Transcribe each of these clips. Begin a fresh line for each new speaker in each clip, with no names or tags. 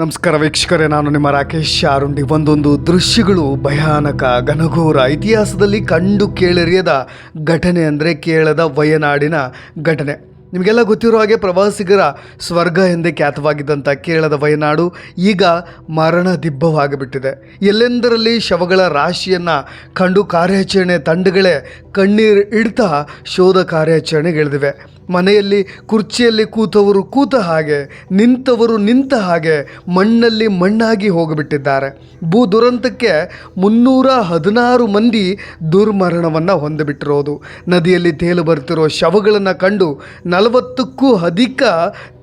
ನಮಸ್ಕಾರ ವೀಕ್ಷಕರೇ, ನಾನು ನಿಮ್ಮ ರಾಕೇಶ್ ಶಾರುಂಡಿ ಒಂದೊಂದು ದೃಶ್ಯಗಳು ಭಯಾನಕ, ಘನಘೋರ ಇತಿಹಾಸದಲ್ಲಿ ಕಂಡು ಕೇಳರಿಯದ ಘಟನೆ ಅಂದರೆ ಕೇಳದ ವಯನಾಡಿನ ಘಟನೆ. ನಿಮಗೆಲ್ಲ ಗೊತ್ತಿರೋ ಹಾಗೆ ಪ್ರವಾಸಿಗರ ಸ್ವರ್ಗ ಎಂದೇ ಖ್ಯಾತವಾಗಿದ್ದಂಥ ಕೇರಳದ ವಯನಾಡು ಈಗ ಮರಣ ದಿಬ್ಬವಾಗಿಬಿಟ್ಟಿದೆ ಎಲ್ಲೆಂದರಲ್ಲಿ ಶವಗಳ ರಾಶಿಯನ್ನು ಕಂಡು ಕಾರ್ಯಾಚರಣೆ ತಂಡಗಳೇ ಕಣ್ಣೀರು ಇಡ್ತಾ ಶೋಧ ಕಾರ್ಯಾಚರಣೆಗಿಳಿದಿವೆ. ಮನೆಯಲ್ಲಿ ಕುರ್ಚಿಯಲ್ಲಿ ಕೂತವರು ಕೂತ ಹಾಗೆ, ನಿಂತವರು ನಿಂತ ಹಾಗೆ ಮಣ್ಣಲ್ಲಿ ಮಣ್ಣಾಗಿ ಹೋಗಿಬಿಟ್ಟಿದ್ದಾರೆ. ಭೂ ದುರಂತಕ್ಕೆ ಮುನ್ನೂರ ಹದಿನಾರು ಮಂದಿ ದುರ್ಮರಣವನ್ನು ಹೊಂದಿಬಿಟ್ಟಿರೋದು. ನದಿಯಲ್ಲಿ ತೇಲು ಬರ್ತಿರೋ ಶವಗಳನ್ನು ಕಂಡು ನಲವತ್ತಕ್ಕೂ ಅಧಿಕ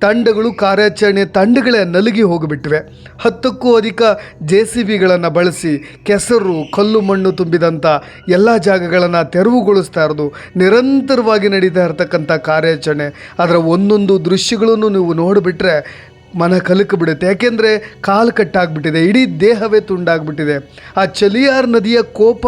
ತಂಡಗಳು, ಕಾರ್ಯಾಚರಣೆ ತಂಡಗಳೇ ನಲುಗಿ ಹೋಗಿಬಿಟ್ಟಿವೆ ಹತ್ತಕ್ಕೂ ಅಧಿಕ ಜೆ ಸಿ ಬಿಗಳನ್ನು ಬಳಸಿ ಕೆಸರು, ಕಲ್ಲು ಮಣ್ಣು ತುಂಬಿದಂಥ ಎಲ್ಲ ಜಾಗಗಳನ್ನು ತೆರವುಗೊಳಿಸ್ತಾ ಇರೋದು. ನಿರಂತರವಾಗಿ ನಡೀತಾ ಇರತಕ್ಕಂಥ ಕಾರ್ಯಾಚರಣೆ ಅದರ ಒಂದೊಂದು ದೃಶ್ಯಗಳನ್ನು ನೀವು ನೋಡಿಬಿಟ್ರೆ ಮನ ಕಲಕ ಬಿಡುತ್ತೆ ಯಾಕೆಂದರೆ ಕಾಲು ಕಟ್ಟಾಗ್ಬಿಟ್ಟಿದೆ, ಇಡೀ ದೇಹವೇ ತುಂಡಾಗ್ಬಿಟ್ಟಿದೆ. ಆ ಚಲಿಯಾರ್ ನದಿಯ ಕೋಪ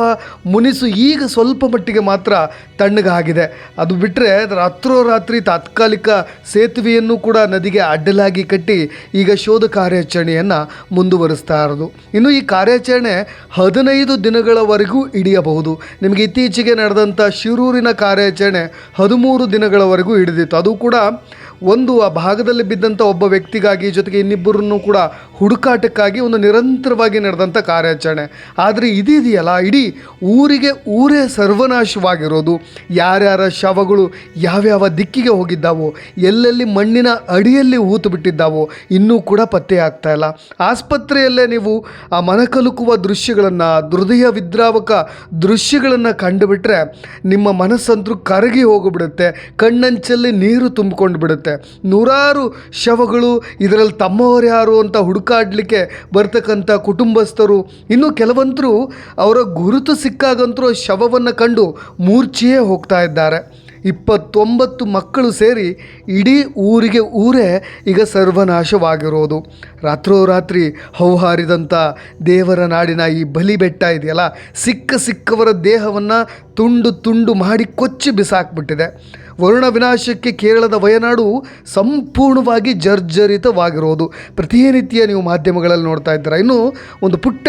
ಮುನಿಸು ಈಗ ಸ್ವಲ್ಪ ಮಟ್ಟಿಗೆ ಮಾತ್ರ ತಣ್ಣಗಾಗಿದೆ. ಅದು ಬಿಟ್ಟರೆ ರಾತ್ರೋರಾತ್ರಿ ತಾತ್ಕಾಲಿಕ ಸೇತುವೆಯನ್ನು ಕೂಡ ನದಿಗೆ ಅಡ್ಡಲಾಗಿ ಕಟ್ಟಿ ಈಗ ಶೋಧ ಕಾರ್ಯಾಚರಣೆಯನ್ನು ಮುಂದುವರಿಸ್ತಾ ಇರೋದು. ಇನ್ನು ಈ ಕಾರ್ಯಾಚರಣೆ ಹದಿನೈದು ದಿನಗಳವರೆಗೂ ಹಿಡಿಯಬಹುದು. ನಿಮಗೆ ಇತ್ತೀಚೆಗೆ ನಡೆದಂಥ ಶಿರೂರಿನ ಕಾರ್ಯಾಚರಣೆ ಹದಿಮೂರು ದಿನಗಳವರೆಗೂ ಹಿಡಿದಿತ್ತು. ಅದು ಕೂಡ ಒಂದು ಆ ಭಾಗದಲ್ಲಿ ಬಿದ್ದಂಥ ಒಬ್ಬ ವ್ಯಕ್ತಿಗಾಗಿ ಜೊತೆಗೆ ಇನ್ನಿಬ್ಬರನ್ನು ಕೂಡ ಹುಡುಕಾಟಕ್ಕಾಗಿ ಒಂದು ನಿರಂತರವಾಗಿ ನಡೆದಂಥ ಕಾರ್ಯಾಚರಣೆ. ಆದರೆ ಇದಿದೆಯಲ್ಲ, ಇಡೀ ಊರಿಗೆ ಊರೇ ಸರ್ವನಾಶವಾಗಿರೋದು. ಯಾರ್ಯಾರ ಶವಗಳು ಯಾವ್ಯಾವ ದಿಕ್ಕಿಗೆ ಹೋಗಿದ್ದಾವೋ, ಎಲ್ಲೆಲ್ಲಿ ಮಣ್ಣಿನ ಅಡಿಯಲ್ಲಿ ಹೂತು ಬಿಟ್ಟಿದ್ದಾವೋ, ಇನ್ನೂ ಕೂಡ ಪತ್ತೆ ಆಗ್ತಾ ಇಲ್ಲ. ಆಸ್ಪತ್ರೆಯಲ್ಲೇ ನೀವು ಆ ಮನಕಲುಕುವ ದೃಶ್ಯಗಳನ್ನು, ಹೃದಯ ವಿದ್ರಾವಕ ದೃಶ್ಯಗಳನ್ನು ಕಂಡುಬಿಟ್ರೆ ನಿಮ್ಮ ಮನಸ್ಸಂತರೂ ಕರಗಿ ಹೋಗಿಬಿಡುತ್ತೆ, ಕಣ್ಣಂಚಲ್ಲಿ ನೀರು ತುಂಬಿಕೊಂಡು ಬಿಡುತ್ತೆ. ನೂರಾರು ಶವಗಳು ಇದರಲ್ಲಿ ತಮ್ಮವರು ಯಾರು ಅಂತ ಹುಡುಕಾಡಲಿಕ್ಕೆ ಬರ್ತಕ್ಕಂಥ ಕುಟುಂಬಸ್ಥರು. ಇನ್ನು ಕೆಲವಂತರು ಅವರ ಗುರುತು ಸಿಕ್ಕಾಗಂತರೂ ಶವವನ್ನು ಕಂಡು ಮೂರ್ಛೆಯೇ ಹೋಗ್ತಾ ಇದ್ದಾರೆ. ಇಪ್ಪತ್ತೊಂಬತ್ತು ಮಕ್ಕಳು ಸೇರಿ ಇಡೀ ಊರಿಗೆ ಊರೇ ಈಗ ಸರ್ವನಾಶವಾಗಿರೋದು. ರಾತ್ರೋರಾತ್ರಿ ಹೌಹಾರಿದಂಥ ದೇವರ ನಾಡಿನ ಈ ಬಲಿ ಬೆಟ್ಟ ಇದೆಯಲ್ಲ, ಸಿಕ್ಕ ಸಿಕ್ಕವರ ದೇಹವನ್ನು ತುಂಡು ತುಂಡು ಮಾಡಿ ಕೊಚ್ಚಿ ಬಿಸಾಕ್ಬಿಟ್ಟಿದೆ. ವರುಣ ವಿನಾಶಕ್ಕೆ ಕೇರಳದ ವಯನಾಡು ಸಂಪೂರ್ಣವಾಗಿ ಜರ್ಜರಿತವಾಗಿರೋದು. ಪ್ರತಿನಿತ್ಯ ನೀವು ಮಾಧ್ಯಮಗಳಲ್ಲಿ ನೋಡ್ತಾ ಇದ್ದೀರಾ. ಇನ್ನು ಒಂದು ಪುಟ್ಟ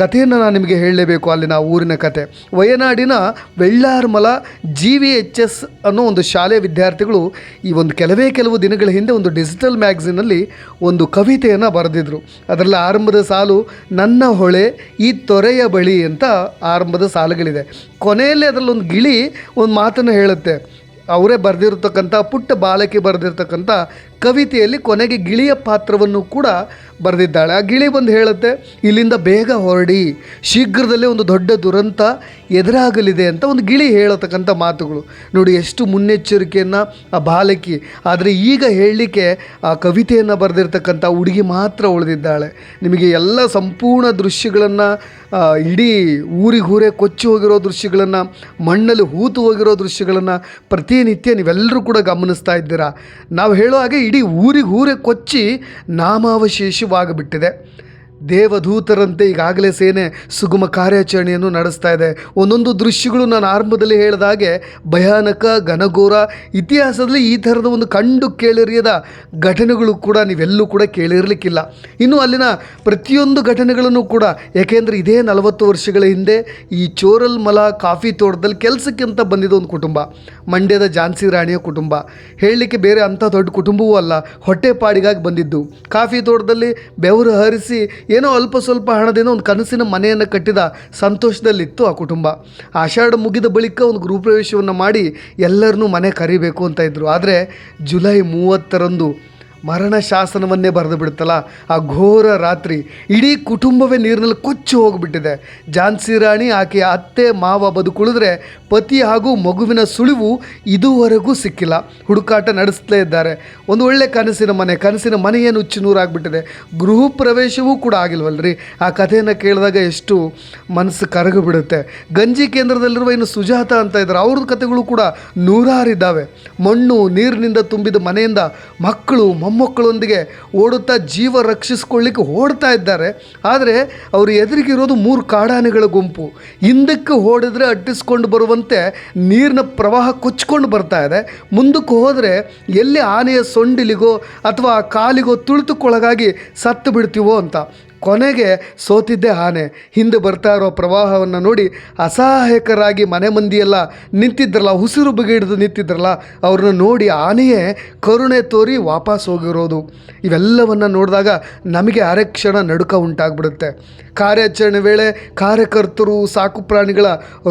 ಕಥೆಯನ್ನು ನಾನು ನಿಮಗೆ ಹೇಳಲೇಬೇಕು ಅಲ್ಲಿನ ಊರಿನ ಕತೆ. ವಯನಾಡಿನ Vellarmala G V H S ಅನ್ನೋ ಒಂದು ಶಾಲೆ ವಿದ್ಯಾರ್ಥಿಗಳು ಈ ಒಂದು ಕೆಲವೇ ಕೆಲವು ದಿನಗಳ ಹಿಂದೆ ಒಂದು ಡಿಜಿಟಲ್ ಮ್ಯಾಗ್ಝಿನಲ್ಲಿ ಒಂದು ಕವಿತೆಯನ್ನು ಬರೆದಿದ್ರು. ಅದರಲ್ಲಿ ಆರಂಭದ ಸಾಲು, ನನ್ನ ಹೊಳೆ ಈ ತೊರೆಯ ಬಳಿ ಅಂತ ಆರಂಭದ ಸಾಲುಗಳಿದೆ. ಕೊನೆಯಲ್ಲಿ ಅದರಲ್ಲಿ ಒಂದು ಗಿಳಿ ಒಂದು ಮಾತನ್ನು ಹೇಳುತ್ತೆ. ಅವರೇ ಬರೆದಿರ್ತಕ್ಕಂಥ ಪುಟ್ಟ ಬಾಲಕಿ ಬರೆದಿರ್ತಕ್ಕಂಥ ಕವಿತೆಯಲ್ಲಿ ಕೊನೆಗೆ ಗಿಳಿಯ ಪಾತ್ರವನ್ನು ಕೂಡ ಬರೆದಿದ್ದಾಳೆ. ಆ ಗಿಳಿ ಬಂದು ಹೇಳುತ್ತೆ, ಇಲ್ಲಿಂದ ಬೇಗ ಹೊರಡಿ, ಶೀಘ್ರದಲ್ಲೇ ಒಂದು ದೊಡ್ಡ ದುರಂತ ಎದುರಾಗಲಿದೆ ಅಂತ ಒಂದು ಗಿಳಿ ಹೇಳತಕ್ಕಂಥ ಮಾತುಗಳು. ನೋಡಿ, ಎಷ್ಟು ಮುನ್ನೆಚ್ಚರಿಕೆಯನ್ನು ಆ ಬಾಲಕಿ, ಆದರೆ ಈಗ ಹೇಳಲಿಕ್ಕೆ ಆ ಕವಿತೆಯನ್ನು ಬರೆದಿರ್ತಕ್ಕಂಥ ಹುಡುಗಿ ಮಾತ್ರ ಉಳಿದಿದ್ದಾಳೆ. ನಿಮಗೆ ಎಲ್ಲ ಸಂಪೂರ್ಣ ದೃಶ್ಯಗಳನ್ನು ಇಡೀ ಊರಿಗೂರೇ ಕೊಚ್ಚಿ ಹೋಗಿರೋ ದೃಶ್ಯಗಳನ್ನು, ಮಣ್ಣಲ್ಲಿ ಹೂತು ಹೋಗಿರೋ ದೃಶ್ಯಗಳನ್ನು ಪ್ರತಿನಿತ್ಯ ನೀವೆಲ್ಲರೂ ಕೂಡ ಗಮನಿಸ್ತಾ ಇದ್ದೀರಾ. ನಾವು ಹೇಳೋ ಹಾಗೆ ಇಡೀ ಊರಿಗೆ ಊರೇ ಕೊಚ್ಚಿ ನಾಮಾವಶೇಷವಾಗಿಬಿಟ್ಟಿದೆ. ದೇವದೂತರಂತೆ ಈಗಾಗಲೇ ಸೇನೆ ಸುಗಮ ಕಾರ್ಯಾಚರಣೆಯನ್ನು ನಡೆಸ್ತಾ ಇದೆ. ಒಂದೊಂದು ದೃಶ್ಯಗಳು ನಾನು ಆರಂಭದಲ್ಲಿ ಹೇಳಿದ ಹಾಗೆ ಭಯಾನಕ, ಘನಘೋರ, ಇತಿಹಾಸದಲ್ಲಿ ಈ ಥರದ ಒಂದು ಕಂಡು ಕೇಳಿರಿಯದ ಘಟನೆಗಳು ಕೂಡ ನೀವೆಲ್ಲೂ ಕೂಡ ಕೇಳಿರಲಿಕ್ಕಿಲ್ಲ. ಇನ್ನು ಅಲ್ಲಿನ ಪ್ರತಿಯೊಂದು ಘಟನೆಗಳನ್ನು ಕೂಡ ಯಾಕೆಂದರೆ ಇದೇ ನಲವತ್ತು ವರ್ಷಗಳ ಹಿಂದೆ ಈ ಚೋರಲ್ ಮಲ ಕಾಫಿ ತೋಟದಲ್ಲಿ ಕೆಲಸಕ್ಕಿಂತ ಬಂದಿದ್ದ ಒಂದು ಕುಟುಂಬ, ಮಂಡ್ಯದ ಝಾನ್ಸಿ ರಾಣಿಯ ಕುಟುಂಬ. ಹೇಳಲಿಕ್ಕೆ ಬೇರೆ ಅಂಥ ದೊಡ್ಡ ಕುಟುಂಬವೂ ಅಲ್ಲ, ಹೊಟ್ಟೆಪಾಡಿಗಾಗಿ ಬಂದಿದ್ದು. ಕಾಫಿ ತೋಟದಲ್ಲಿ ಬೆವರು ಹರಿಸಿ ಏನೋ ಅಲ್ಪ ಸ್ವಲ್ಪ ಹಣದಿಂದ ಒಂದು ಕನಸಿನ ಮನೆಯನ್ನು ಕಟ್ಟಿದ ಸಂತೋಷದಲ್ಲಿತ್ತು ಆ ಕುಟುಂಬ. ಆಷಾಢ ಮುಗಿದ ಬಳಿಕ ಒಂದು ಗೃಹಪ್ರವೇಶವನ್ನು ಮಾಡಿ ಎಲ್ಲರನ್ನೂ ಮನೆ ಕರಿಬೇಕು ಅಂತ ಇದ್ದರು ಆದರೆ ಜುಲೈ ಮೂವತ್ತರಂದು ಮರಣ ಶಾಸನವನ್ನೇ ಬರೆದು ಬಿಡುತ್ತಲ್ಲ? ಆ ಘೋರ ರಾತ್ರಿ. ಇಡೀ ಕುಟುಂಬವೇ ನೀರಿನಲ್ಲಿ ಕೊಚ್ಚಿ ಹೋಗಿಬಿಟ್ಟಿದೆ. ಝಾನ್ಸಿ ರಾಣಿ, ಆಕೆಯ ಅತ್ತೆ, ಮಾವ ಬದುಕುಳಿದ್ರೆ ಪತಿ ಹಾಗೂ ಮಗುವಿನ ಸುಳಿವು ಇದುವರೆಗೂ ಸಿಕ್ಕಿಲ್ಲ. ಹುಡುಕಾಟ ನಡೆಸ್ತಲೇ ಇದ್ದಾರೆ. ಒಂದು ಒಳ್ಳೆ ಕನಸಿನ ಮನೆ, ಕನಸಿನ ಮನೆಯೇ ನುಚ್ಚು ನೂರಾಗ್ಬಿಟ್ಟಿದೆ. ಗೃಹ ಪ್ರವೇಶವೂ ಕೂಡ ಆಗಿಲ್ವಲ್ರಿ? ಆ ಕಥೆಯನ್ನು ಕೇಳಿದಾಗ ಎಷ್ಟು ಮನಸ್ಸು ಕರಗಿಬಿಡುತ್ತೆ. ಗಂಜಿ ಕೇಂದ್ರದಲ್ಲಿರುವ ಇನ್ನು ಸುಜಾತ ಅಂತ ಇದ್ದಾರೆ. ಅವ್ರದ್ದು ಕಥೆಗಳು ಕೂಡ ನೂರಾರಿದ್ದಾವೆ. ಮಣ್ಣು ನೀರಿನಿಂದ ತುಂಬಿದ ಮನೆಯಿಂದ ಮಕ್ಕಳು ಮೊಮ್ಮಕ್ಕಳೊಂದಿಗೆ ಓಡುತ್ತಾ ಜೀವ ರಕ್ಷಿಸ್ಕೊಳ್ಳಿಕ್ಕೆ ಓಡ್ತಾ ಇದ್ದಾರೆ. ಆದರೆ ಅವರು ಎದುರಿಗಿರೋದು ಮೂರು ಕಾಡಾನೆಗಳ ಗುಂಪು. ಹಿಂದಕ್ಕೆ ಓಡಿದ್ರೆ ಅಟ್ಟಿಸ್ಕೊಂಡು ಬರುವಂತೆ ನೀರಿನ ಪ್ರವಾಹ ಕೊಚ್ಕೊಂಡು ಬರ್ತಾ ಇದೆ. ಮುಂದಕ್ಕೆ ಹೋದರೆ ಎಲ್ಲಿ ಆನೆಯ ಸೊಂಡಿಲಿಗೋ ಅಥವಾ ಕಾಲಿಗೋ ತುಳಿತಕ್ಕೊಳಗಾಗಿ ಸತ್ತು ಬಿಡ್ತೀವೋ ಅಂತ. ಕೊನೆಗೆ ಸೋತಿದ್ದೆ ಆನೆ. ಹಿಂದೆ ಬರ್ತಾ ಇರೋ ಪ್ರವಾಹವನ್ನು ನೋಡಿ ಅಸಹಾಯಕರಾಗಿ ಮನೆ ಮಂದಿಯೆಲ್ಲ ನಿಂತಿದ್ರಲ್ಲ, ಉಸಿರು ಬಗೆಹಿಡಿದು ನಿಂತಿದ್ರಲ್ಲ, ಅವ್ರನ್ನ ನೋಡಿ ಆನೆಯೇ ಕರುಣೆ ತೋರಿ ವಾಪಸ್ ಹೋಗಿರೋದು. ಇವೆಲ್ಲವನ್ನು ನೋಡಿದಾಗ ನಮಗೆ ಅರೆಕ್ಷಣ ನಡುಕ ಉಂಟಾಗ್ಬಿಡುತ್ತೆ. ಕಾರ್ಯಾಚರಣೆ ವೇಳೆ ಕಾರ್ಯಕರ್ತರು, ಸಾಕು ಪ್ರಾಣಿಗಳ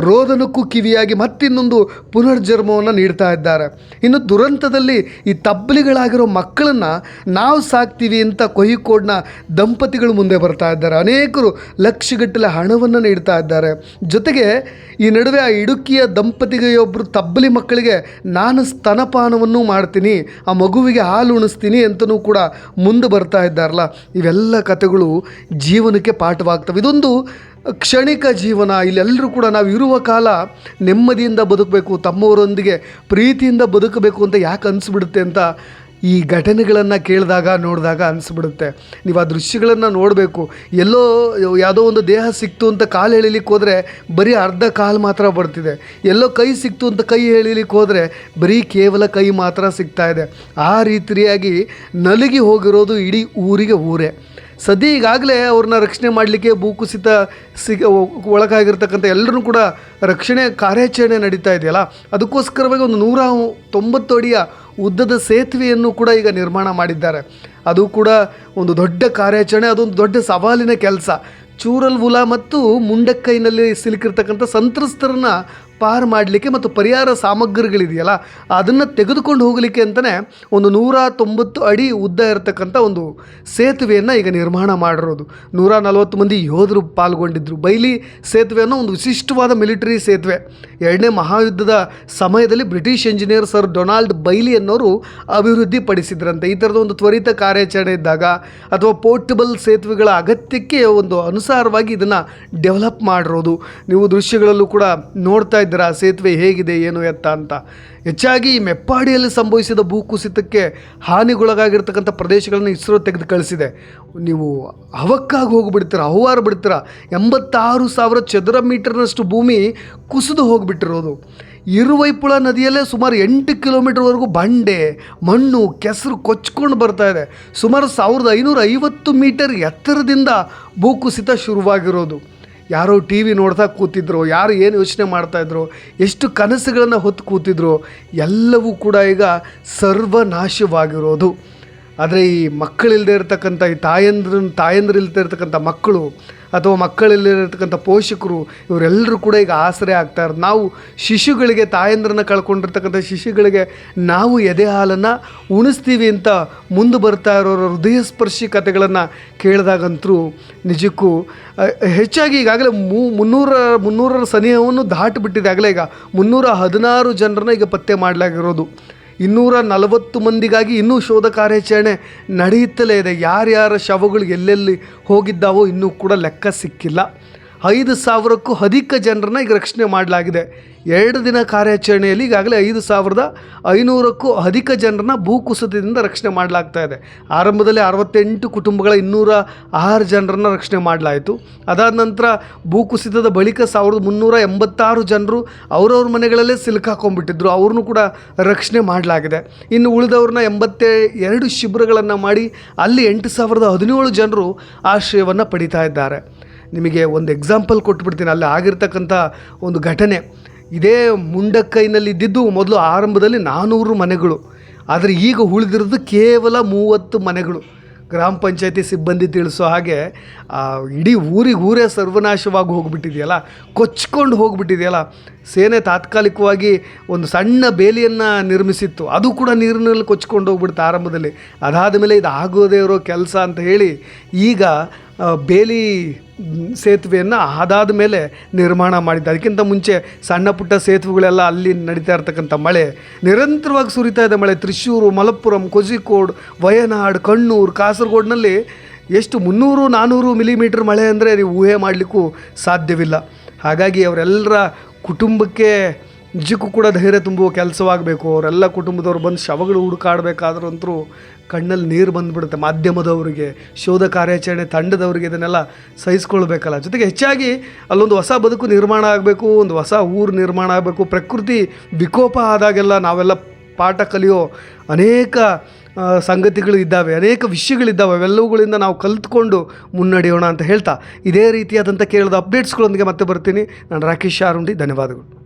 ರೋದನಕ್ಕೂ ಕಿವಿಯಾಗಿ ಮತ್ತಿನ್ನೊಂದು ಪುನರ್ಜನ್ಮವನ್ನು ನೀಡ್ತಾ ಇದ್ದಾರೆ. ಇನ್ನು ದುರಂತದಲ್ಲಿ ಈ ತಬ್ಬಲಿಗಳಾಗಿರೋ ಮಕ್ಕಳನ್ನು ನಾವು ಸಾಕ್ತೀವಿ ಅಂತ ಕೊಹಿಕೋಡ್ನ ದಂಪತಿಗಳು ಮುಂದೆ ಬರ್ತಾ ಇದ್ದಾರೆ. ಅನೇಕರು ಲಕ್ಷಗಟ್ಟಲೆ ಹಣವನ್ನು ನೀಡ್ತಾ ಇದ್ದಾರೆ. ಜೊತೆಗೆ ಈ ನಡುವೆ ಆ ಇಡುಕಿಯ ದಂಪತಿಗೆ ಒಬ್ಬರು ತಬ್ಬಲಿ ಮಕ್ಕಳಿಗೆ ನಾನು ಸ್ತನಪಾನವನ್ನು ಮಾಡ್ತೀನಿ, ಆ ಮಗುವಿಗೆ ಹಾಲು ಉಣಿಸ್ತೀನಿ ಅಂತಲೂ ಕೂಡ ಮುಂದೆ ಬರ್ತಾ ಇದ್ದಾರಲ್ಲ. ಇವೆಲ್ಲ ಕಥೆಗಳು ಜೀವನಕ್ಕೆ ಪಾಠವಾಗ್ತವೆ. ಇದೊಂದು ಕ್ಷಣಿಕ ಜೀವನ. ಇಲ್ಲೆಲ್ಲರೂ ಕೂಡ ನಾವು ಇರುವ ಕಾಲ ನೆಮ್ಮದಿಯಿಂದ ಬದುಕಬೇಕು, ತಮ್ಮವರೊಂದಿಗೆ ಪ್ರೀತಿಯಿಂದ ಬದುಕಬೇಕು ಅಂತ ಯಾಕೆ ಅನಿಸ್ಬಿಡುತ್ತೆ ಅಂತ ಈ ಘಟನೆಗಳನ್ನು ಕೇಳಿದಾಗ, ನೋಡಿದಾಗ ಅನಿಸ್ಬಿಡುತ್ತೆ. ನೀವು ಆ ದೃಶ್ಯಗಳನ್ನು ನೋಡಬೇಕು. ಎಲ್ಲೋ ಯಾವುದೋ ಒಂದು ದೇಹ ಸಿಕ್ತು ಅಂತ ಕಾಲು ಎಳಿಲಿಕ್ಕೆ ಹೋದರೆ ಬರೀ ಅರ್ಧ ಕಾಲು ಮಾತ್ರ ಬರ್ತಿದೆ. ಎಲ್ಲೋ ಕೈ ಸಿಕ್ತು ಅಂತ ಕೈ ಎಳಿಲಿಕ್ಕೆ ಹೋದರೆ ಬರೀ ಕೇವಲ ಕೈ ಮಾತ್ರ ಸಿಗ್ತಾ ಇದೆ. ಆ ರೀತಿಯಾಗಿ ನಲುಗಿ ಹೋಗಿರೋದು ಇಡೀ ಊರಿಗೆ ಊರೇ. ಸದ್ಯ ಈಗಾಗಲೇ ಅವ್ರನ್ನ ರಕ್ಷಣೆ ಮಾಡಲಿಕ್ಕೆ ಭೂಕುಸಿತ ಸಿಗ ಒಳಗಾಗಿರ್ತಕ್ಕಂಥ ಎಲ್ಲರೂ ಕೂಡ ರಕ್ಷಣೆ ಕಾರ್ಯಾಚರಣೆ ನಡೀತಾ ಇದೆಯಲ್ಲ? ಅದಕ್ಕೋಸ್ಕರವಾಗಿ ಒಂದು ನೂರ ತೊಂಬತ್ತು ಅಡಿಯ ಉದ್ದದ ಸೇತುವೆಯನ್ನು ಕೂಡ ಈಗ ನಿರ್ಮಾಣ ಮಾಡಿದ್ದಾರೆ. ಅದು ಕೂಡ ಒಂದು ದೊಡ್ಡ ಕಾರ್ಯಾಚರಣೆ, ಅದೊಂದು ದೊಡ್ಡ ಸವಾಲಿನ ಕೆಲಸ. ಚೂರಲ್ ಉಲಾ ಮತ್ತು ಮುಂಡಕ್ಕೈನಲ್ಲಿ ಸಿಲುಕಿರ್ತಕ್ಕಂಥ ಸಂತ್ರಸ್ತರನ್ನ ಪಾರು ಮಾಡಲಿಕ್ಕೆ ಮತ್ತು ಪರಿಹಾರ ಸಾಮಗ್ರಿಗಳಿದೆಯಲ್ಲ, ಅದನ್ನು ತೆಗೆದುಕೊಂಡು ಹೋಗಲಿಕ್ಕೆ ಅಂತಲೇ ಒಂದು ನೂರ ತೊಂಬತ್ತು ಅಡಿ ಉದ್ದ ಇರತಕ್ಕಂಥ ಒಂದು ಸೇತುವೆಯನ್ನು ಈಗ ನಿರ್ಮಾಣ ಮಾಡಿರೋದು. ನೂರ ನಲವತ್ತು ಮಂದಿ ಯೋಧರು ಪಾಲ್ಗೊಂಡಿದ್ದರು ಬೈಲಿ ಸೇತುವೆ ಅನ್ನೋ ಒಂದು ವಿಶಿಷ್ಟವಾದ ಮಿಲಿಟರಿ ಸೇತುವೆ. ಎರಡನೇ ಮಹಾಯುದ್ಧದ ಸಮಯದಲ್ಲಿ ಬ್ರಿಟಿಷ್ ಇಂಜಿನಿಯರ್ ಸರ್ ಡೊನಾಲ್ಡ್ ಬೈಲಿ ಅನ್ನೋರು ಅಭಿವೃದ್ಧಿ ಪಡಿಸಿದ್ರಂತೆ ಈ ಥರದ ಒಂದು ತ್ವರಿತ ಕಾರ್ಯಾಚರಣೆ ಇದ್ದಾಗ ಅಥವಾ ಪೋರ್ಟಬಲ್ ಸೇತುವೆಗಳ ಅಗತ್ಯಕ್ಕೆ ಒಂದು ಅನುಸಾರವಾಗಿ ಇದನ್ನು ಡೆವಲಪ್ ಮಾಡಿರೋದು. ನೀವು ದೃಶ್ಯಗಳಲ್ಲೂ ಕೂಡ ನೋಡ್ತಾ ಇದ್ದೀರಾ ಸೇತುವೆ ಹೇಗಿದೆ, ಏನು ಎತ್ತ ಅಂತ. ಹೆಚ್ಚಾಗಿ ಈ ಮೆಪ್ಪಾಡಿಯಲ್ಲಿ ಸಂಭವಿಸಿದ ಭೂಕುಸಿತಕ್ಕೆ ಹಾನಿಗೊಳಗಾಗಿರ್ತಕ್ಕಂಥ ಪ್ರದೇಶಗಳನ್ನು ಇಸ್ರೋ ತೆಗೆದು ಕಳಿಸಿದೆ ನೀವು ಅವಕ್ಕಾಗಿ ಹೋಗಿಬಿಡ್ತೀರ, ಹವಾರು ಬಿಡ್ತೀರ? ಎಂಬತ್ತಾರು ಸಾವಿರ ಚದರ ಮೀಟರ್ನಷ್ಟು ಭೂಮಿ ಕುಸಿದು ಹೋಗಿಬಿಟ್ಟಿರೋದು. ಇರುವೈಪುಳ ನದಿಯಲ್ಲೇ ಸುಮಾರು ಎಂಟು ಕಿಲೋಮೀಟರ್ವರೆಗೂ ಬಂಡೆ, ಮಣ್ಣು, ಕೆಸರು ಕೊಚ್ಕೊಂಡು ಬರ್ತಾ ಇದೆ. ಸುಮಾರು ಸಾವಿರದ ಐನೂರ ಐವತ್ತು ಮೀಟರ್ ಎತ್ತರದಿಂದ ಭೂಕುಸಿತ ಶುರುವಾಗಿರೋದು. ಯಾರೋ ಟಿ ವಿ ನೋಡ್ತಾ ಕೂತಿದ್ರು, ಯಾರು ಏನು ಯೋಚನೆ ಮಾಡ್ತಾಯಿದ್ರು ಎಷ್ಟು ಕನಸುಗಳನ್ನು ಹೊತ್ತು ಕೂತಿದ್ರು, ಎಲ್ಲವೂ ಕೂಡ ಈಗ ಸರ್ವನಾಶವಾಗಿರೋದು. ಆದರೆ ಈ ಮಕ್ಕಳಿಲ್ಲದೆ ಇರತಕ್ಕಂಥ, ಈ ತಾಯಂದ್ರ ತಾಯಂದ್ರಿಲ್ದೇ ಇರತಕ್ಕಂಥ ಮಕ್ಕಳು ಅಥವಾ ಮಕ್ಕಳಲ್ಲಿರತಕ್ಕಂಥ ಪೋಷಕರು, ಇವರೆಲ್ಲರೂ ಕೂಡ ಈಗ ಆಸರೆ ಆಗ್ತಾ ಇರೋದು. ನಾವು ಶಿಶುಗಳಿಗೆ, ತಾಯಂದ್ರನ್ನ ಕಳ್ಕೊಂಡಿರ್ತಕ್ಕಂಥ ಶಿಶುಗಳಿಗೆ ನಾವು ಎದೆ ಹಾಲನ್ನು ಉಣಿಸ್ತೀವಿ ಅಂತ ಮುಂದೆ ಬರ್ತಾ ಇರೋರ ಹೃದಯ ಸ್ಪರ್ಶಿ ಕಥೆಗಳನ್ನು ಕೇಳಿದಾಗಂತರೂ ನಿಜಕ್ಕೂ ಹೆಚ್ಚಾಗಿ ಈಗಾಗಲೇ ಮೂ, ಮುನ್ನೂರ, ಮುನ್ನೂರರ ಸನಿಹವನ್ನು ದಾಟಿಬಿಟ್ಟಿದೆ ಆಗಲೇ ಈಗ ಮುನ್ನೂರ ಹದಿನಾರು ಜನರನ್ನ ಈಗ ಪತ್ತೆ ಮಾಡಲಾಗಿರೋದು. ಇನ್ನೂರ ನಲವತ್ತು ಮಂದಿಗಾಗಿ ಇನ್ನೂ ಶೋಧ ಕಾರ್ಯಾಚರಣೆ ನಡೆಯುತ್ತಲೇ ಇದೆ. ಯಾರ್ಯಾರ ಶವಗಳು ಎಲ್ಲೆಲ್ಲಿ ಹೋಗಿದ್ದಾವೋ ಇನ್ನೂ ಕೂಡ ಲೆಕ್ಕ ಸಿಕ್ಕಿಲ್ಲ. ಐದು ಸಾವಿರಕ್ಕೂ ಅಧಿಕ ಜನರನ್ನ ಈಗ ರಕ್ಷಣೆ ಮಾಡಲಾಗಿದೆ. ಎರಡು ದಿನ ಕಾರ್ಯಾಚರಣೆಯಲ್ಲಿ ಈಗಾಗಲೇ ಐದು ಸಾವಿರದ ಐನೂರಕ್ಕೂ ಅಧಿಕ ಜನರನ್ನ ಭೂಕುಸಿತದಿಂದ ರಕ್ಷಣೆ ಮಾಡಲಾಗ್ತಾ ಇದೆ. ಆರಂಭದಲ್ಲಿ ಅರವತ್ತೆಂಟು ಕುಟುಂಬಗಳ ಇನ್ನೂರ ಆರು ಜನರನ್ನ ರಕ್ಷಣೆ ಮಾಡಲಾಯಿತು. ಅದಾದ ನಂತರ ಭೂಕುಸಿತದ ಬಳಿಕ ಸಾವಿರದ ಮುನ್ನೂರ ಎಂಬತ್ತಾರು ಜನರು ಅವರವ್ರ ಮನೆಗಳಲ್ಲೇ ಸಿಲುಕಾಕೊಂಡ್ಬಿಟ್ಟಿದ್ರು ಅವ್ರನ್ನೂ ಕೂಡ ರಕ್ಷಣೆ ಮಾಡಲಾಗಿದೆ. ಇನ್ನು ಉಳಿದವ್ರನ್ನ ಎಂಬತ್ತೇ ಎರಡು ಶಿಬಿರಗಳನ್ನು ಮಾಡಿ ಅಲ್ಲಿ ಎಂಟು ಸಾವಿರದ ಹದಿನೇಳು ಜನರು ಆಶ್ರಯವನ್ನು ಪಡಿತಾ ಇದ್ದಾರೆ. ನಿಮಗೆ ಒಂದು ಎಕ್ಸಾಂಪಲ್ ಕೊಟ್ಬಿಡ್ತೀನಿ. ಅಲ್ಲಿ ಆಗಿರ್ತಕ್ಕಂಥ ಒಂದು ಘಟನೆ. ಇದೇ ಮುಂಡಕ್ಕೈನಲ್ಲಿ ಇದ್ದಿದ್ದು ಮೊದಲು ಆರಂಭದಲ್ಲಿ ನಾನ್ನೂರು ಮನೆಗಳು. ಆದರೆ ಈಗ ಉಳಿದಿರೋದು ಕೇವಲ ಮೂವತ್ತು ಮನೆಗಳು. ಗ್ರಾಮ ಪಂಚಾಯತಿ ಸಿಬ್ಬಂದಿ ತಿಳಿಸೋ ಹಾಗೆ ಇಡೀ ಊರಿಗೆ ಊರೇ ಸರ್ವನಾಶವಾಗಿ ಹೋಗಿಬಿಟ್ಟಿದೆಯಲ್ಲ? ಕೊಚ್ಕೊಂಡು ಹೋಗ್ಬಿಟ್ಟಿದೆಯಲ್ಲ? ಸೇನೆ ತಾತ್ಕಾಲಿಕವಾಗಿ ಒಂದು ಸಣ್ಣ ಬೇಲಿಯನ್ನು ನಿರ್ಮಿಸಿತ್ತು. ಅದು ಕೂಡ ನೀರಿನಲ್ಲಿ ಕೊಚ್ಕೊಂಡು ಹೋಗ್ಬಿಡ್ತು ಆರಂಭದಲ್ಲಿ. ಅದಾದ ಮೇಲೆ ಇದು ಆಗೋದೇ ಇರೋ ಕೆಲಸ ಅಂತ ಹೇಳಿ ಈಗ ಬೇಲಿ ಸೇತುವೆಯನ್ನು ಅದಾದ ಮೇಲೆ ನಿರ್ಮಾಣ ಮಾಡಿದ್ದೆ. ಅದಕ್ಕಿಂತ ಮುಂಚೆ ಸಣ್ಣ ಪುಟ್ಟ ಸೇತುವೆಗಳೆಲ್ಲ ಅಲ್ಲಿ ನಡೀತಾ ಇರ್ತಕ್ಕಂಥ ಮಳೆ. ನಿರಂತರವಾಗಿ ಸುರಿತಾ ಇದೆ ಮಳೆ. ತ್ರಿಶೂರು, ಮಲಪ್ಪುರಂ ಕೊಜಿಕೋಡ್ ವಯನಾಡ್, ಕಣ್ಣೂರು, ಕಾಸರಗೋಡ್ನಲ್ಲಿ ಎಷ್ಟು ಮುನ್ನೂರು ನಾನ್ನೂರು ಮಿಲಿಮೀಟ್ರ್ ಮಳೆ ಅಂದರೆ ನೀವು ಊಹೆ ಮಾಡಲಿಕ್ಕೂ ಸಾಧ್ಯವಿಲ್ಲ. ಹಾಗಾಗಿ ಅವರೆಲ್ಲರ ಕುಟುಂಬಕ್ಕೆ ನಿಜಕ್ಕೂ ಕೂಡ ಧೈರ್ಯ ತುಂಬುವ ಕೆಲಸವಾಗಬೇಕು. ಅವರೆಲ್ಲ ಕುಟುಂಬದವ್ರು ಬಂದು ಶವಗಳು ಹುಡುಕಾಡಬೇಕಾದ್ರಂತರೂ ಕಣ್ಣಲ್ಲಿ ನೀರು ಬಂದುಬಿಡುತ್ತೆ. ಮಾಧ್ಯಮದವರಿಗೆ, ಶೋಧ ಕಾರ್ಯಾಚರಣೆ ತಂಡದವರಿಗೆ ಇದನ್ನೆಲ್ಲ ಸಹಿಸ್ಕೊಳ್ಬೇಕಲ್ಲ. ಜೊತೆಗೆ ಹೆಚ್ಚಾಗಿ ಅಲ್ಲೊಂದು ಹೊಸ ಬದುಕು ನಿರ್ಮಾಣ ಆಗಬೇಕು, ಒಂದು ಹೊಸ ಊರು ನಿರ್ಮಾಣ ಆಗಬೇಕು. ಪ್ರಕೃತಿ ವಿಕೋಪ ಆದಾಗೆಲ್ಲ ನಾವೆಲ್ಲ ಪಾಠ ಕಲಿಯೋ ಅನೇಕ ಸಂಗತಿಗಳು ಇದ್ದಾವೆ, ಅನೇಕ ವಿಷಯಗಳಿದ್ದಾವೆ. ಅವೆಲ್ಲವುಗಳಿಂದ ನಾವು ಕಲಿತ್ಕೊಂಡು ಮುನ್ನಡೆಯೋಣ ಅಂತ ಹೇಳ್ತಾ ಇದೇ ರೀತಿಯಾದಂಥ ಕೇಳಿದ ಅಪ್ಡೇಟ್ಸ್ಗಳೊಂದಿಗೆ ಮತ್ತೆ ಬರ್ತೀನಿ. ನಾನು ರಾಕೇಶ್ ಶಾರುಂಡಿ ಧನ್ಯವಾದಗಳು.